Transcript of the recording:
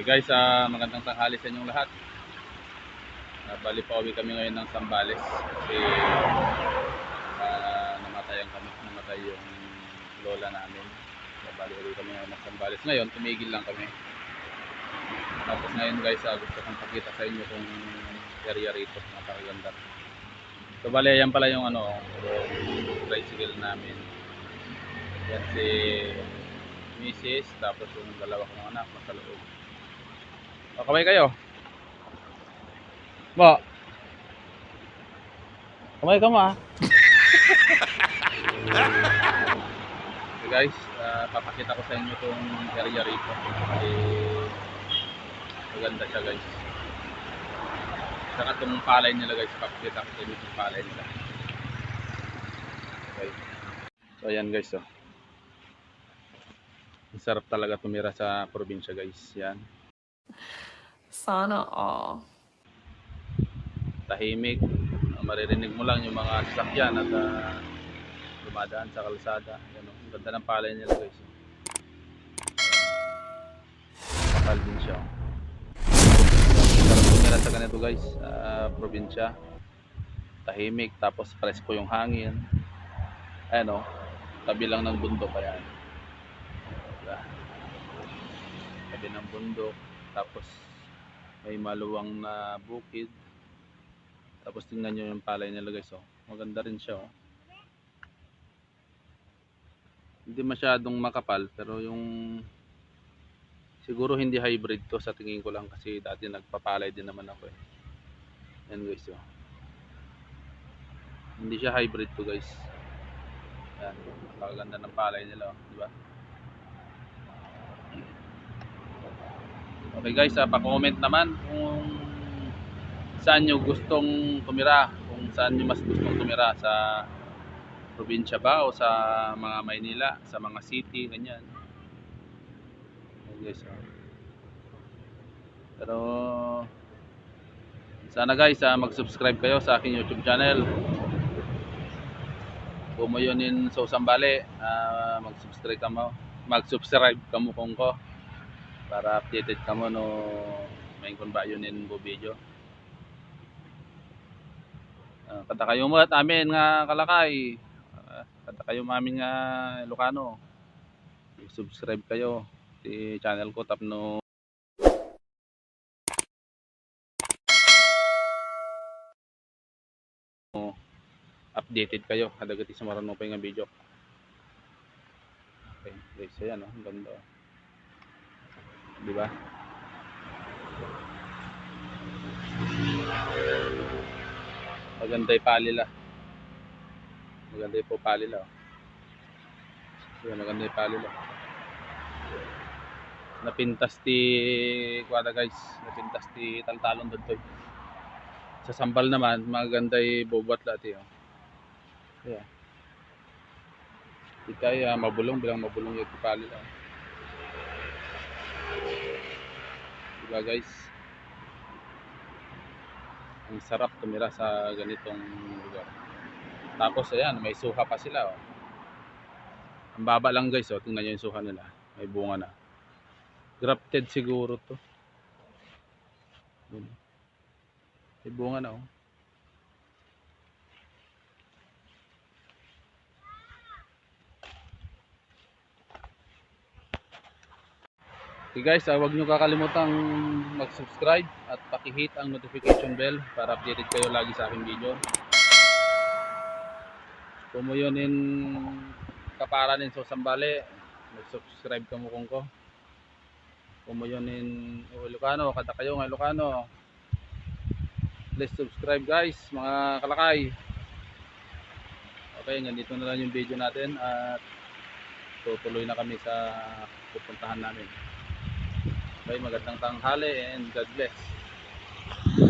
Okay guys, ah, magandang tanghali sa inyong lahat. Uh, bali pa uwi kami ngayon ng Sambales kasi ah, namatayan kami, namatay yung lola namin. So, bali uwi kami ngayon ng Sambales. Ngayon, tumigil lang kami. Tapos ngayon guys, ah, gusto kong pakita sa inyo kung area rito, napakaganda. So bali, yan pala yung ano, tricycle namin. Yan si Mrs. Tapos yung dalawa kong anak nasa. O, kamay kayo. Mo. Kamay ka ah. okay guys, ah, papakita ko sa inyo itong area rito. Kasi maganda siya guys. Saka itong palay nila guys, papakita ko sa inyo itong palay nila. Okay. So ayan guys oh. Ang sarap talaga tumira sa probinsya guys. Yan. Sana all. tahimik. Maririnig mo lang yung mga sasakyan at uh, dumadaan sa kalsada. Yan, oh. Ang ganda ng palay nila guys. oh. Kapal din siya. oh. Sarap tumira sa ganito guys. Sa probinsya. Tahimik. Tapos presko yung hangin. Ayan o. Tabi lang ng bundok. Ayan. Diba? Tabi ng bundok. Tapos may maluwang na bukid. Tapos tingnan nyo yung palay nila guys. Oh. Maganda rin siya. Oh. Hindi masyadong makapal pero yung siguro hindi hybrid to sa tingin ko lang kasi dati nagpapalay din naman ako eh. Yan guys. Oh. Hindi siya hybrid to guys. Yan. Napakaganda ng palay nila. Oh. Di ba? Okay guys, ah, pa-comment naman kung saan nyo gustong tumira, kung saan nyo mas gustong tumira sa probinsya ba o sa mga Maynila, sa mga city, ganyan. Okay guys, ah. Pero sana guys, ah, mag-subscribe kayo sa aking YouTube channel. Kung mo yun in sa Usambale, ah, mag-subscribe ka mo. Mag-subscribe ka mo kung ko para updated ka mo no may kung ba yun in video. Uh, kata kayo mo at amin nga kalakay. Ah, kata kayo mamin nga Ilocano. Subscribe kayo si channel ko tapno updated kayo kada gati sa marunong pa yung video. Okay, guys, ayan oh, ganda. oh. Di ba? Maganda yung palila. Maganda yung po palila. oh. Yan, maganda yung palila. Napintas ti kuwada guys. Napintas ti taltalon doon to. Sa sambal naman, maganda yung bobot dati. Oh. Yeah. Di tayo ah, mabulong bilang mabulong yung palila. oh. Diba guys? Ang sarap tumira sa ganitong lugar. Tapos ayan, may suha pa sila. Oh. Ang baba lang guys, oh. tingnan nyo yung suha nila. May bunga na. Grafted siguro to. May bunga na oh. Okay guys, ah, huwag nyo kakalimutang mag-subscribe at pakihit ang notification bell para updated kayo lagi sa aking video. Kung mo yun in kaparanin sa Sambale, mag-subscribe ka mo kung ko. Kung mo yun in Ilocano, kata kayo ng Ilocano. Please subscribe guys, mga kalakay. Okay, nandito na lang yung video natin at tutuloy na kami sa pupuntahan namin. Okay, magandang tanghali and God bless.